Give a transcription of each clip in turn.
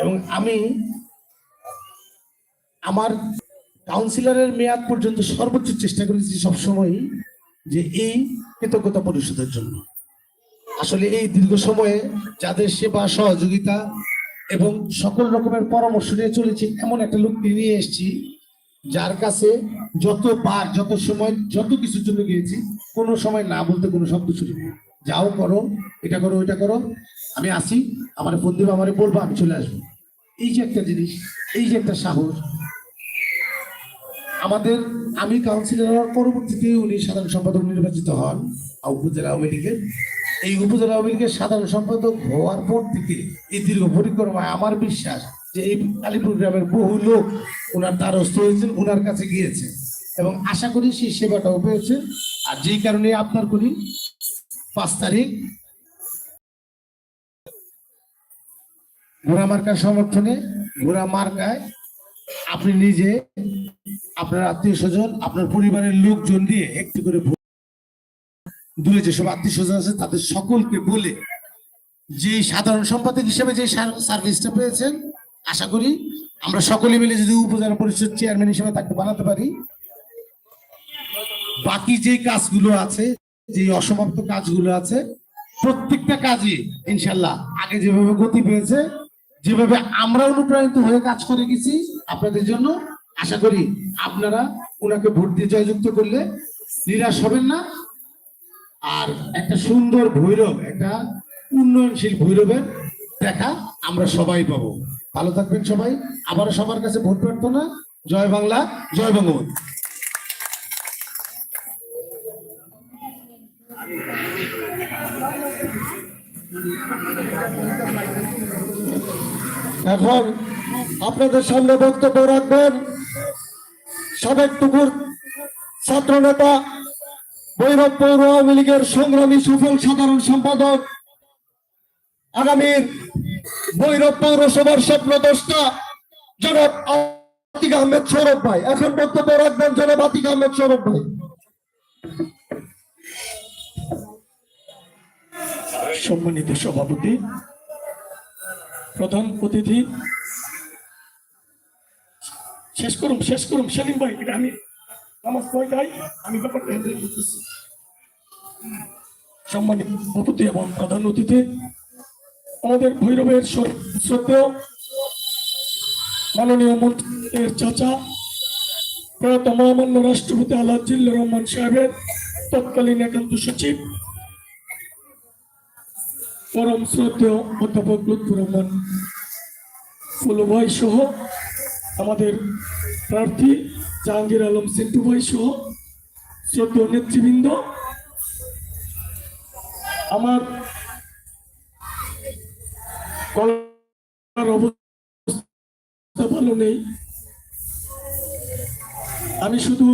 এবং আমি আমার কাউন্সিলরের মেয়াদ পর্যন্ত সর্বোচ্চ চেষ্টা করেছি সবসময় যে এই কৃতজ্ঞতা পরিশোধের জন্য। আসলে এই দীর্ঘ সময়ে যাদের সেবা, সহযোগিতা এবং সকল রকমের পরামর্শ নিয়ে চলেছি, এমন একটা লোককে নিয়ে এসেছি যার কাছে যতবার, যত সময়, যত কিছুর জন্য গিয়েছি, কোনো সময় না বলতে কোনো শব্দ শুনি যাও করো, এটা করো, ওইটা করো। আমি আসি, আমার ফোন দেবো আমারে বলব, আমি চলে আসব। এই যে একটা জিনিস, এই যে একটা সাহস। আমাদের আমি কাউন্সিলর হওয়ার পরবর্তীতে উনি সাধারণ সম্পাদক নির্বাচিত হন উপজেলা আওয়ামী লীগের। এই উপজেলা আওয়ামী লীগের সাধারণ সম্পাদক হওয়ার পর থেকে এই দীর্ঘ পরিক্রমায় আমার বিশ্বাস যে এই কালীপুর গ্রামের বহু লোক ওনার দ্বারস্থ হয়েছেন ওনার কাছে গিয়েছে। এবং আশা করি সেই সেবাটাও পেয়েছেন আর যেই কারণে আপনার করি পাঁচ তারিখ। ঘোড়া মার্কার সমর্থনে ঘোড়া মার্কায় আপনি নিজে, আপনার আত্মীয় স্বজন, আপনার পরিবারের লোকজন দিয়ে একটি করে দূরে যেসব আত্মীয় স্বজন আছে, তাদের সকলকে বলে যে সাধারণ সম্পাদক হিসেবে যে সার্ভিসটা পেয়েছেন, আশা করি আমরা সকলে মিলে যদি উপজেলা পরিষদ চেয়ারম্যান হিসেবে তাকে বানাতে পারি। বাকি যে কাজগুলো আছে যে অসমাপ্ত কাজগুলো আছে, প্রত্যেকটা কাজই ইনশাল্লাহ আগে যেভাবে গতি পেয়েছে, যেভাবে আমরা অনুপ্রাণিত হয়ে কাজ করে গেছি, আপনাদের জন্য আশা করি আপনারা ওনাকে ভোট দিয়ে জয়যুক্ত করলে নিরাশ হবেন না। আর একটা সুন্দর ভৈরব, একটা উন্নয়নশীল ভৈরবের দেখা আমরা সবাই পাবো। ভালো থাকবেন সবাই। আবারও সবার কাছে ভোট প্রার্থনা। জয় বাংলা, জয় বঙ্গবন্ধু। এখন আপনাদের সামনে বক্তব্য রাখবেন সাবেক টুকুর ছাত্র নেতা ভৈরব পৌর আওয়ামী লীগের সংগ্রামী সফল সাধারণ সম্পাদক আগামীর ভৈরব পৌরসভার স্বপ্ন দশটা জনাব আতিক আহমেদ সৌরভ ভাই। এখন বক্তব্য রাখবেন জনাব আতিক আহমেদ সৌরভ ভাই। সম্মানিত সভাপতি, প্রধান অতিথি, শেষ করুন শেষ করুন, সেলিম ভাই, এটা আমি আমার কয়টাই আমি ব্যাপারটা সম্মানিত সভাপতি এবং প্রধান অতিথি, আমাদের ভৈরবের শ্র- শ্রদ্ধেয় মাননীয় মন্ত্রীর চাচা, প্রয়াত মহামান্য রাষ্ট্রপতি আল্লাহ জিল্লুর রহমান সাহেবের তৎকালীন একান্ত সচিব পরম শ্রদ্ধেয় অধ্যাপক লুৎফুর রহমান ফুলু ভাই সহ আমাদের প্রার্থী জাহাঙ্গীর আলম সিন্টু ভাই সহ শ্রদ্ধেয় নেতৃবৃন্দ, আমার অবস্থা ভালো নেই। আমি শুধু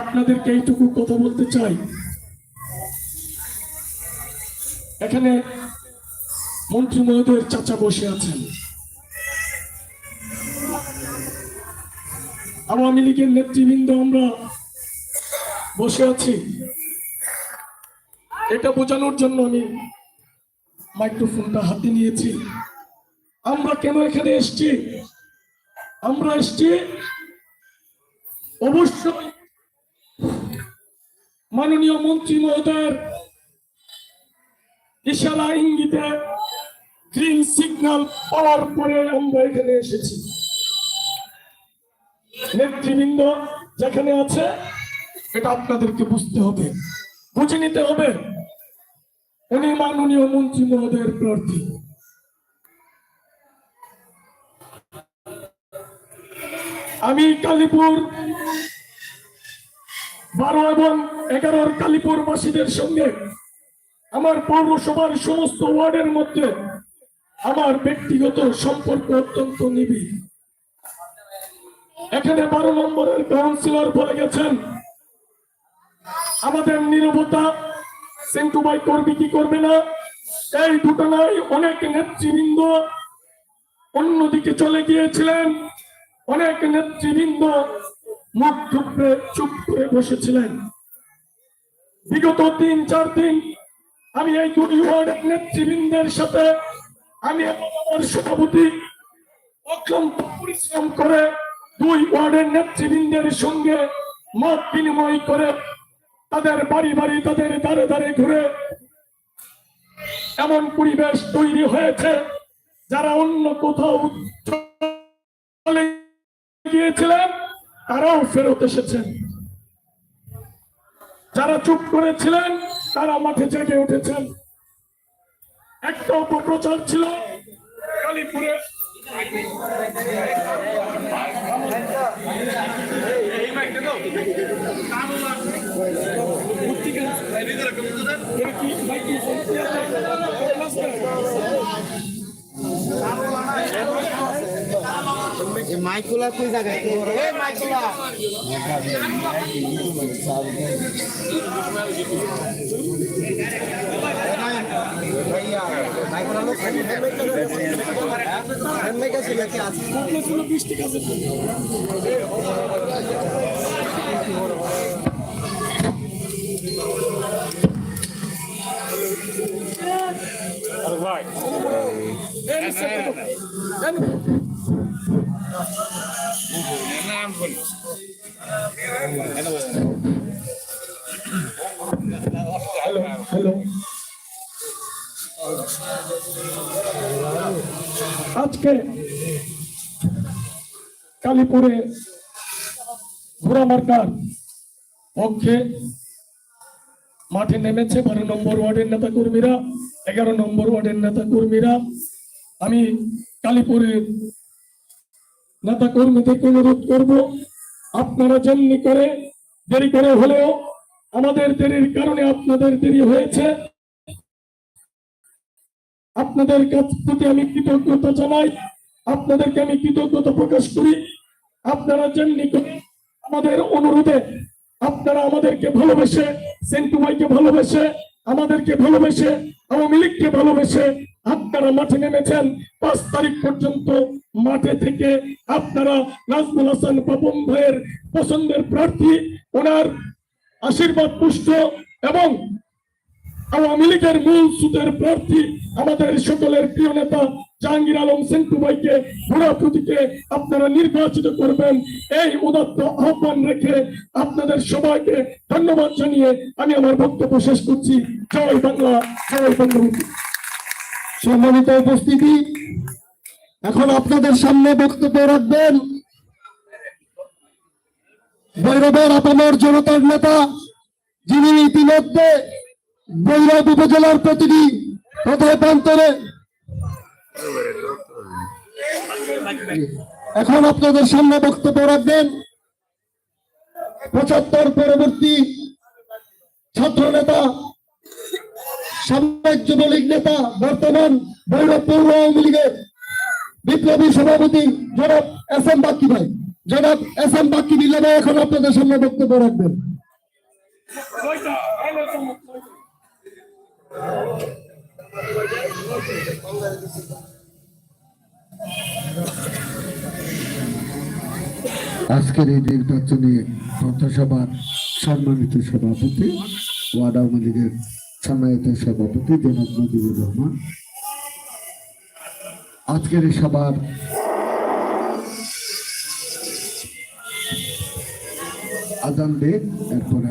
আপনাদেরকে এইটুকু কথা বলতে চাই। এখানে মন্ত্রী মহোদয়ের চাচা বসে আছেন। আওয়ামী লীগের নেতৃবৃন্দ আমরা বসে আছি। এটা বোঝানোর জন্য আমি মাইক্রোফোনটা হাতে নিয়েছি। আমরা কেন এখানে এসছি? আমরা এসছি অবশ্যই মাননীয় মন্ত্রী মহোদয়ের ইশারা ইঙ্গিতে গ্রিন সিগন্যাল পাওয়ার পরে আমরা এখানে এসেছি। নেতৃবৃন্দ যেখানে আছে, এটা আপনাদেরকে বুঝতে হবে। বুঝে নিতে হবে। উনি মাননীয় মন্ত্রী মহোদয়ের প্রার্থী। আমি কালীপুর বারো এবং এগারোর কালীপুর বাসীদের সঙ্গে আমার পৌরসভার সমস্ত ওয়ার্ডের মধ্যে আমার ব্যক্তিগত সম্পর্ক অত্যন্ত নিবিড়। এখানে বারো নম্বরের কাউন্সিলর বলে গেছেন। আমাদের নিরবতা সেন্টু ভাই করবে কি করবে না? এই দুটো নাই অনেক নেতৃবৃন্দ অন্যদিকে চলে গিয়েছিলেন। অনেক নেতৃবৃন্দ মুখ থুপড়ে চুপ করে বসেছিলেন। বিগত তিন, চার দিন আমি এই দুটি নেতৃবৃন্দের সাথে আমি আমার সভাপতি অক্লান্ত পরিশ্রম করে দুই ওয়ার্ডের নেতৃবৃন্দের সঙ্গে মত বিনিময় করে তাদের বাড়ি বাড়ি তাদের দাঁড়ে দাঁড়ে ঘুরে এমন পরিবেশ তৈরি হয়েছে যারা অন্য কোথাও গিয়েছিলেন, তারাও ফেরত এসেছেন। যারা চুপ করেছিলেন তারা মাঠে জেগে উঠেছেন। একটা অপপ্রচার ছিল কালীপুরে। মাইকুলা কই জায়গায়? মাইকুলা। আছে আজকে কালীপুরে ঘোড়ামার্কার পক্ষে মাঠে নেমেছে বারো নম্বর ওয়ার্ডের নেতা কর্মীরা এগারো নম্বর ওয়ার্ডের নেতা কর্মীরা আমি কালীপুরের নেতা কর্মীদেরকে অনুরোধ করব, আপনারা যেমনি করে দেরি করে হলেও আমাদের দেরির কারণে আপনাদের দেরি হয়েছে। আপনাদের কাছ প্রতি আমি কৃতজ্ঞতা জানাই। আপনাদেরকে আমি কৃতজ্ঞতা প্রকাশ করি। আপনারা যেমনি আমাদের অনুরোধে আপনারা আমাদেরকে ভালোবেসে সেন্টু ভাইকে ভালোবেসে, আমাদেরকে ভালোবেসে, আওয়ামী লীগকে ভালোবেসে আপনারা মাঠে নেমেছেন। পাঁচ তারিখ পর্যন্ত মাঠে থেকে আপনারা নাজমুল হাসান পাপন ভাইয়ের পছন্দের প্রার্থী, ওনার আশীর্বাদ, পুষ্ট এবং আওয়ামী লীগের মূল সুদের প্রার্থী আমাদের সকলের প্রিয় নেতা জাহাঙ্গীর আলম সেন্টু ভাইকে ঘোড়া আপনারা নির্বাচিত করবেন। এই উদাত্ত আহ্বান রেখে আপনাদের সবাইকে ধন্যবাদ জানিয়ে আমি আমার বক্তব্য শেষ করছি। জয় বাংলা, জয় বঙ্গবন্ধু। সম্মানিত উপস্থিতি, এখন আপনাদের সামনে বক্তব্য রাখবেন ভৈরবের আপামর জনতার নেতা, যিনি ইতিমধ্যে বৈরব উপজেলার প্রতিটি পথে প্রান্তরে? এখন আপনাদের সামনে বক্তব্য রাখবেন। পঁচাত্তর পরবর্তী ছাত্র নেতা সাবেক যুবলীগ নেতা, বর্তমান ভৈরব পৌর আওয়ামী লীগের বিপ্লবী সভাপতি জনাব এস এম বাক্কি ভাই। জনাব এস এম বিল্লা ভাই এখন আপনাদের সামনে বক্তব্য রাখবেন। আজকের এই নির্বাচনী পথসভার সম্মানিত সভাপতি, ওয়ার্ড আওয়ামী লীগের সম্মানিত সভাপতি জনাব নজিবুর রহমান। আজকের এই সভার আজান দে এরপরে